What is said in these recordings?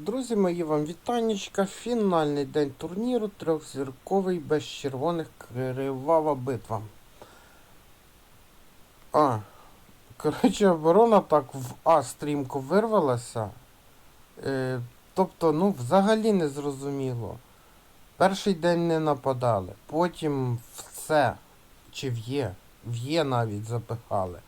Друзі мої, вам вітаннячка. Фінальний день турніру, трьохзірковий без червоних кривава битва. А, коротше, оборона так в А стрімко вирвалася. Е, тобто, ну, взагалі не зрозуміло. Перший день не нападали, потім в С чи в Є, в Є навіть запихали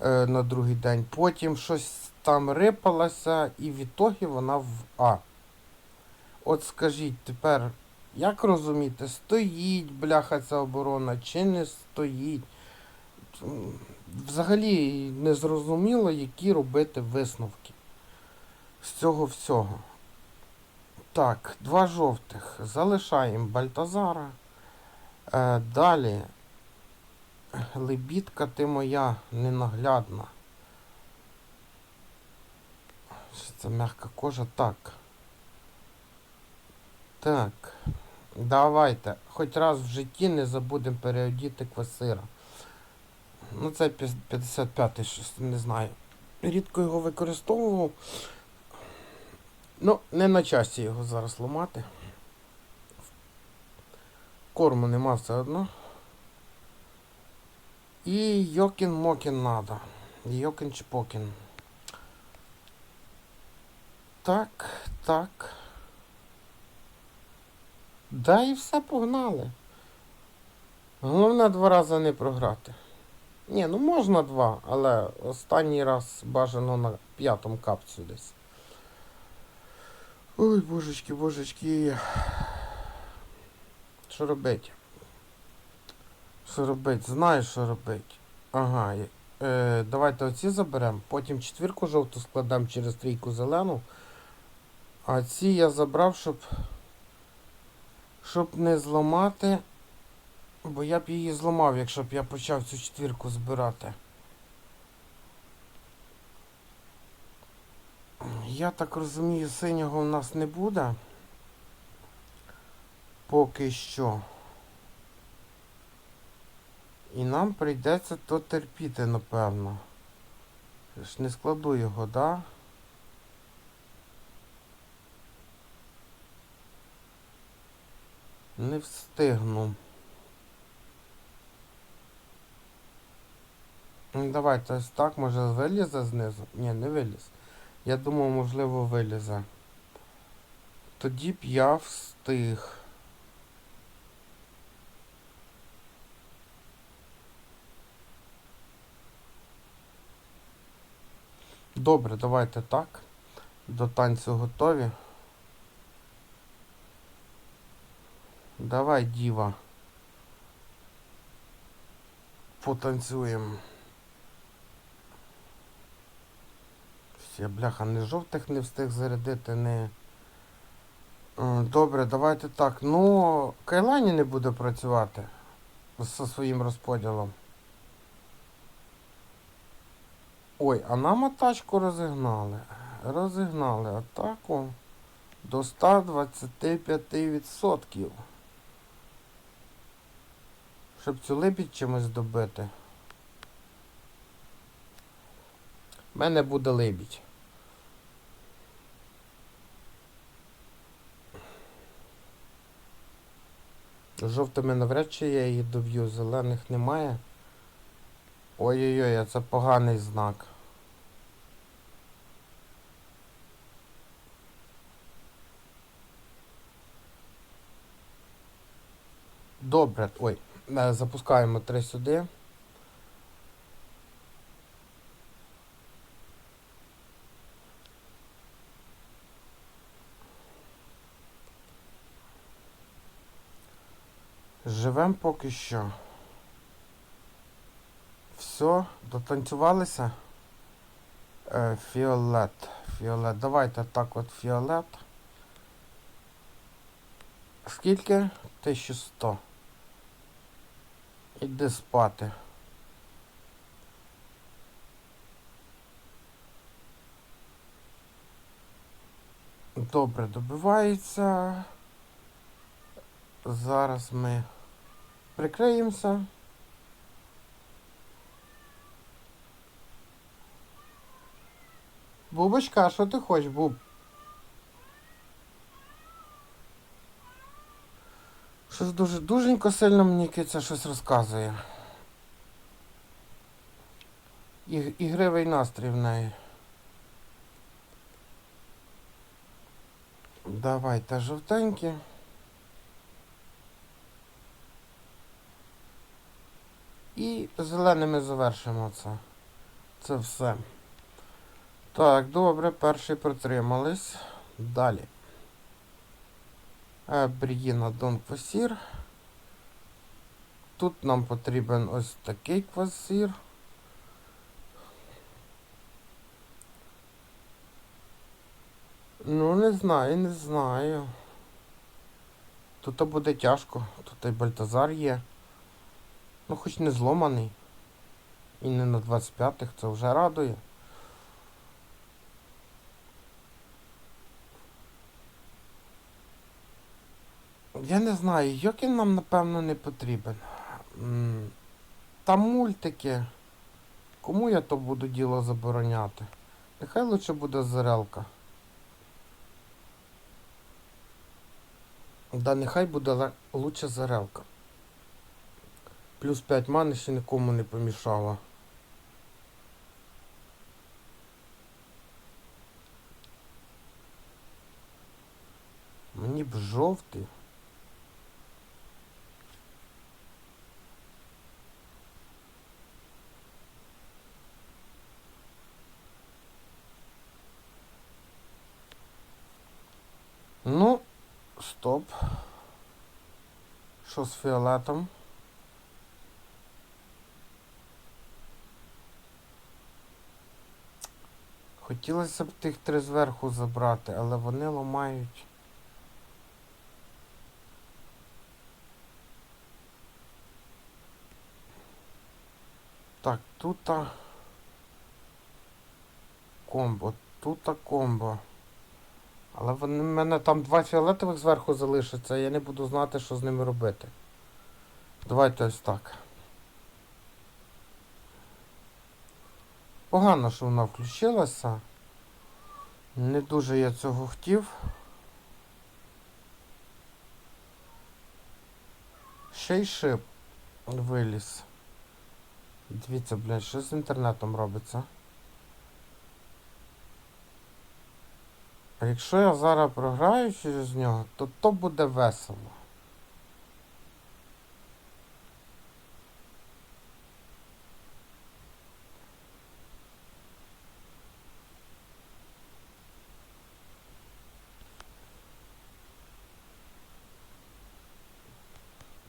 на другий день. Потім щось там рипалося, і в ітогі вона в А. От скажіть тепер, як розуміти, стоїть бляха ця оборона чи не стоїть? Взагалі не зрозуміло, які робити висновки з цього всього. Так, два жовтих. Залишаємо Бальтазара. Е, далі. Лебідка ти моя ненаглядна. Це м'яка кожа? Так. Так. Давайте. Хоч раз в житті не забудемо переодіти квасира. Ну, це 55-й, щось не знаю. Рідко його використовував. Ну, не на часі його зараз ламати. Корму нема все одно. І Йокін Мокін надо. Йокін Чпокін. Так, так. Да і все погнали. Головне два рази не програти. Ні, ну можна два, але останній раз бажано на п'ятому капцю десь. Ой, божечки, божечки. Що робить? Що робить? Знаю, що робить. Ага. Е, давайте оці заберемо. Потім четвірку жовту складемо через трійку зелену. А ці я забрав, щоб. Щоб не зламати. Бо я б її зламав, якщо б я почав цю четвірку збирати. Я так розумію, синього в нас не буде. Поки що. І нам прийдеться то терпіти, напевно. Ж не складу його, да? Не встигну. Ну, Давайте ось так, може вилізе знизу? Ні, не виліз. Я думав, можливо, вилізе. Тоді б я встиг. Добре, давайте так. До танцю готові. Давай, діва. Потанцюємо. Я бляха не жовтих не встиг зарядити, не. Е, Добре, давайте так. Ну, Кайлані не буде працювати зі своїм розподілом. Ой, а нам атачку розігнали. Розігнали атаку до 125%. Щоб цю липідь чимось добити. У мене буде либідь. Жовтими навряд чи я її доб'ю, зелених немає. Ой-ой-ой, це поганий знак. Добре, ой, е, запускаємо три сюди. Живем поки що. Все, дотанцювалися. Е, фіолет. Фіолет. Давайте так от фіолет. Скільки? 1100. Іди спати. Добре, добивається. Зараз ми прикриємося. Бубочка, а що ти хочеш, буб? Щось дуже дуженько сильно мені киця щось розказує. І, Ігривий настрій в неї. Давай та жовтенькі. І зеленими завершимо це. Це все. Так, добре, перший протримались. Далі. Е, Бріїна Дон Квасір. Тут нам потрібен ось такий квасір. Ну, не знаю, не знаю. Тут буде тяжко. Тут і Бальтазар є. Ну, хоч не зломаний. І не на 25-х, це вже радує. Я не знаю, Йокін нам напевно не потрібен. М, Там мультики. Кому я то буду діло забороняти? Нехай лучше буде зерелка. Да, нехай буде лучше зарелка. Плюс 5 мани ще нікому не помішало. Мені б жовтий. Ну, стоп. Що з фіолетом? Хотілося б тих три зверху забрати, але вони ламають. Так, тут комбо, тут комбо. Але в мене там два фіолетових зверху залишаться, я не буду знати, що з ними робити. Давайте ось так. Погано, що вона включилася. Не дуже я цього хотів. Ще й шип виліз. Дивіться, блядь, що з інтернетом робиться. А якщо я зараз програю через нього, то то буде весело.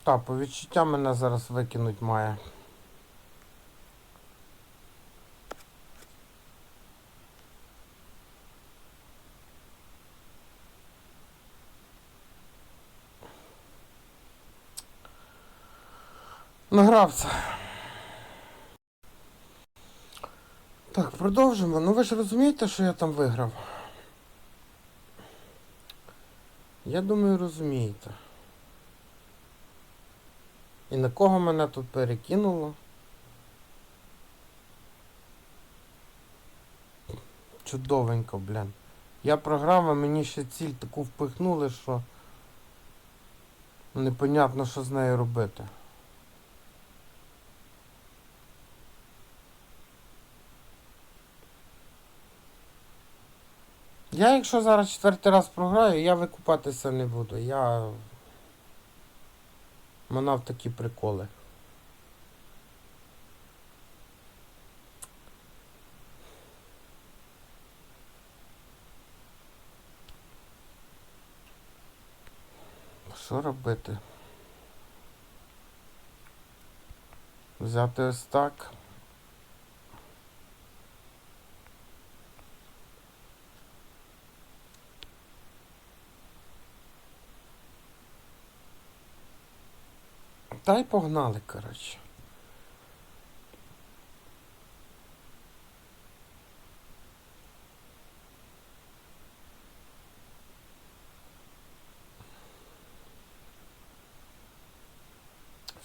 Так, по відчуттям мене зараз викинуть має. Награвся. Так, продовжимо. Ну ви ж розумієте, що я там виграв? Я думаю, розумієте. І на кого мене тут перекинуло? Чудовенько, блін. Я програв, а мені ще ціль таку впихнули, що непонятно, що з нею робити. Я якщо зараз четвертий раз програю, я викупатися не буду. Я манав такі приколи. Що робити? Взяти ось так. Та й погнали, коротше.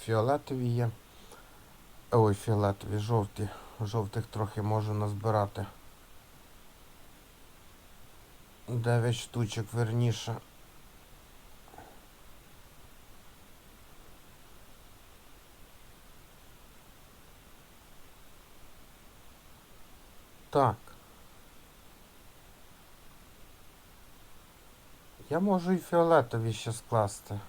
Фіолетові є. Ой, фіолетові, жовті. Жовтих трохи можу назбирати. Дев'ять штучок, верніше. Так. Я можу і фіолетові ще скласти.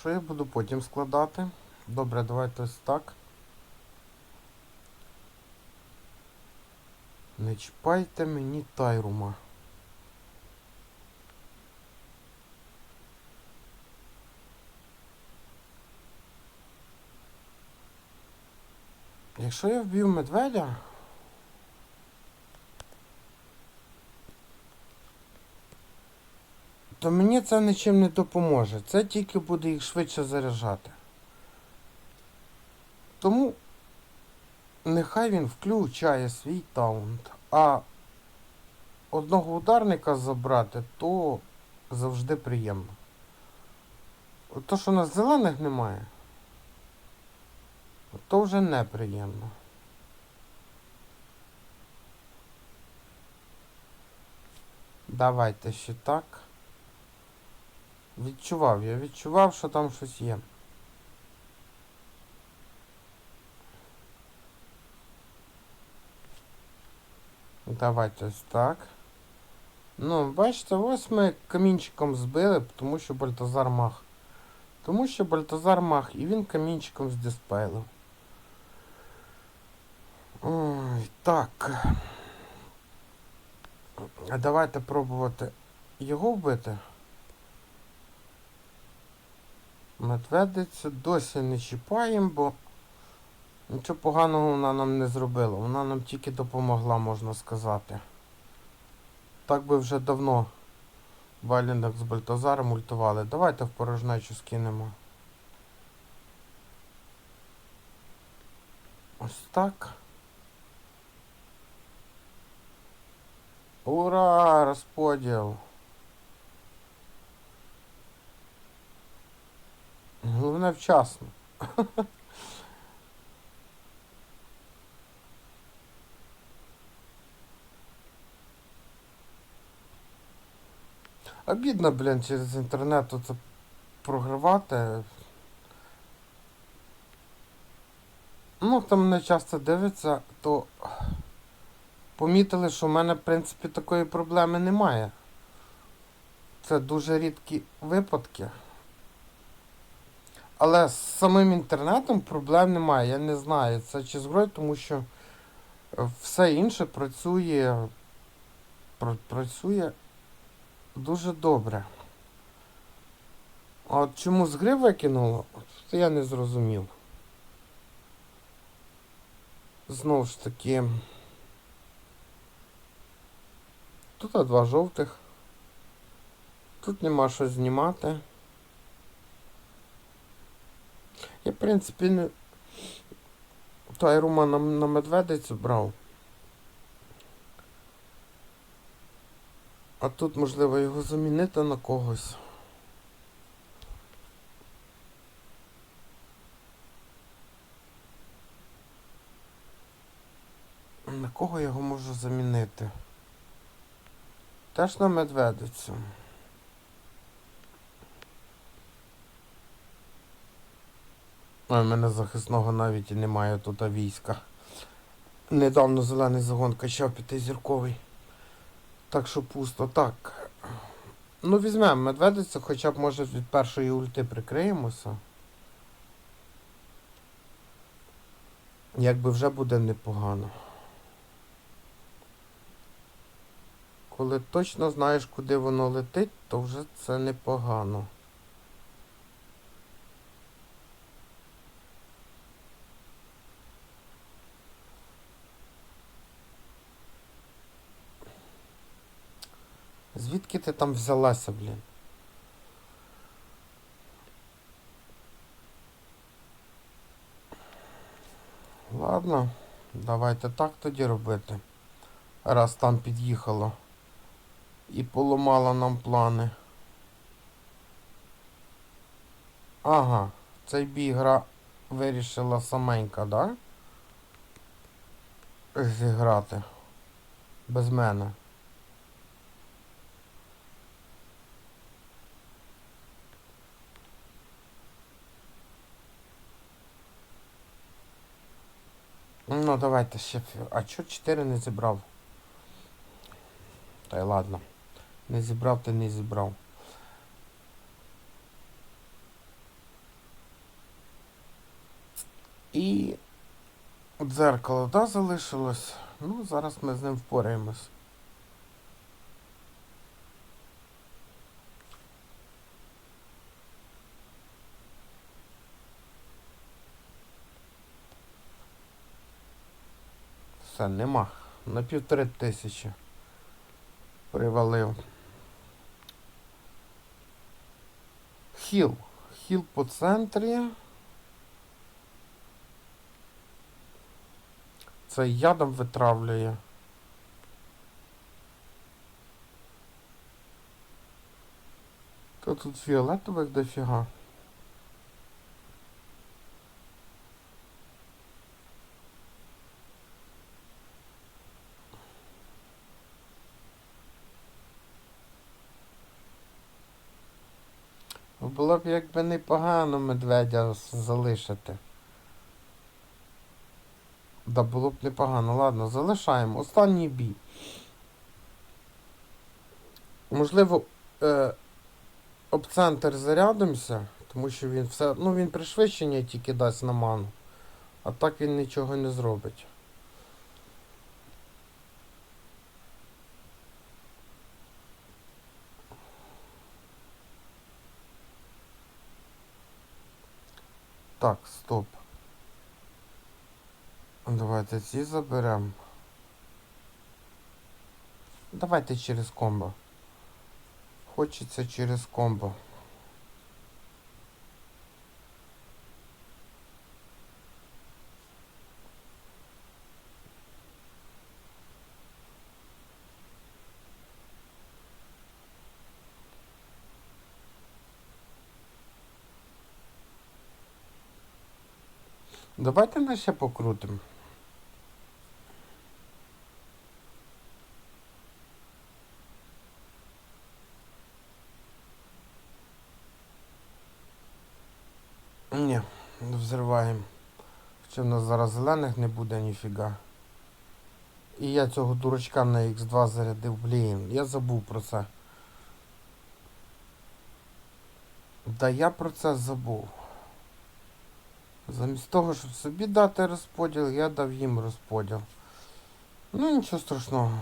Що я буду потім складати? Добре, давайте ось так. Не чіпайте мені тайрума. Якщо я вб'ю медведя. То мені це нічим не допоможе. Це тільки буде їх швидше заряджати. Тому нехай він включає свій таунт. А одного ударника забрати, то завжди приємно. То, що у нас зелених немає, то вже неприємно. Давайте ще так. Відчував, я відчував, що там щось є. Давайте ось так. Ну, бачите, ось ми камінчиком збили, тому що Бальтазар мах. Тому що Бальтазар мах, і він камінчиком здиспейлив. Ой, так. А давайте пробувати його вбити. Медведицю досі не чіпаємо, бо нічого поганого вона нам не зробила. Вона нам тільки допомогла, можна сказати. Так би вже давно Валінок з Бальтазаром ультували. Давайте в порожнечу скинемо. Ось так. Ура! Розподіл! Головне вчасно. Обідно, блін, через інтернет це програвати. Ну, хто мене часто дивиться, то помітили, що в мене, в принципі, такої проблеми немає. Це дуже рідкі випадки. Але з самим інтернетом проблем немає. Я не знаю, це чи з грою, тому що все інше працює, працює дуже добре. А от чому з гри викинуло, це я не зрозумів. Знову ж таки. Тут два жовтих. Тут нема що знімати. Я, в принципі, не... Тайрума на, на медведицю брав. А тут можливо його замінити на когось. На кого його можу замінити? Теж на медведицю. Ой, в мене захисного навіть і немає тут війська. Недавно зелений загон качав п'ятизірковий. Так що пусто. Так. Ну, візьмемо медведицю, хоча б може від першої ульти прикриємося. Якби вже буде непогано. Коли точно знаєш, куди воно летить, то вже це непогано. Звідки ти там взялася, блін? Ладно, давайте так тоді робити. Раз там під'їхало і поламало нам плани. Ага, цей бій гра вирішила саменька, да? Зіграти. Без мене. Ну, давайте ще. А чо 4 не зібрав? Та й ладно. Не зібрав, ти не зібрав. І дзеркало, да, залишилось. Ну, зараз ми з ним впораємось. Все, нема. На півтори тисячі. Привалив. Хіл. Хіл по центрі. Це ядом витравлює. То тут фіолетових дофіга. Було б якби непогано медведя залишити. Да, було б непогано. Ладно, залишаємо. Останній бій. Можливо, е, об центр зарядимося, тому що він все. Ну він пришвидшення тільки дасть на ману. А так він нічого не зробить. Так, стоп. Давайте ці заберемо. Давайте через комбо. Хочеться через комбо. Давайте ми ще покрутимо. Ні, взриваємо. Хоча в нас зараз зелених не буде ніфіга. І я цього дурачка на Х2 зарядив, блін, я забув про це. Да я про це забув. Замість того, щоб собі дати розподіл, я дав їм розподіл. Ну нічого страшного.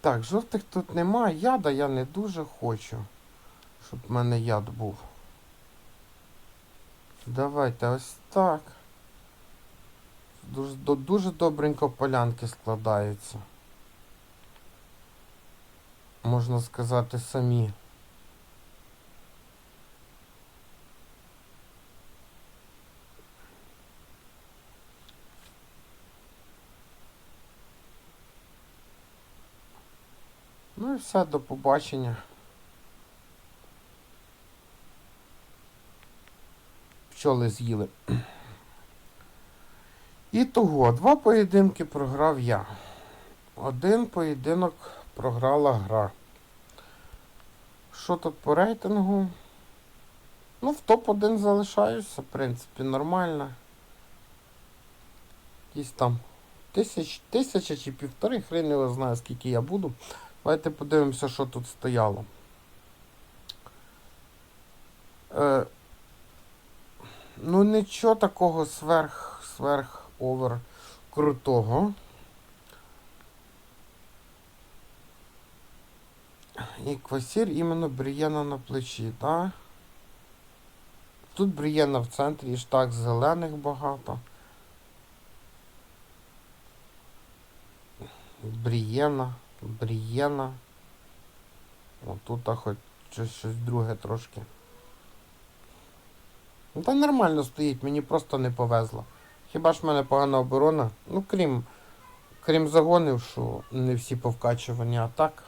Так, жовтих тут немає. Яда я не дуже хочу, щоб в мене яд був. Давайте ось так. Дуже, дуже добренько полянки складаються. Можна сказати, самі. Ну і все, до побачення. Пчоли з'їли. І того, два поєдинки програв я. Один поєдинок програла гра. Що тут по рейтингу? Ну, в топ-1 залишаюся, в принципі, нормально. Якісь там тисяч, тисяча чи півтори, хрен його знає, скільки я буду. Давайте подивимося, що тут стояло. Е, ну, нічого такого сверх, сверх овер крутого. І квасір іменно Брієна на плечі, так? Тут Брієна в центрі, і ж так зелених багато. Брієна, Брієна. О, тут хоч щось, щось друге трошки. Ну, Та нормально стоїть, мені просто не повезло. Хіба ж в мене погана оборона? Ну, крім, крім загонів, що не всі повкачувані, а так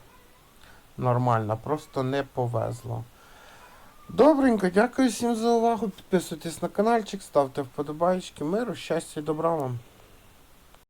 нормально, просто не повезло. Добренько, дякую всім за увагу. Підписуйтесь на каналчик, ставте вподобайки. Миру, щастя і добра вам.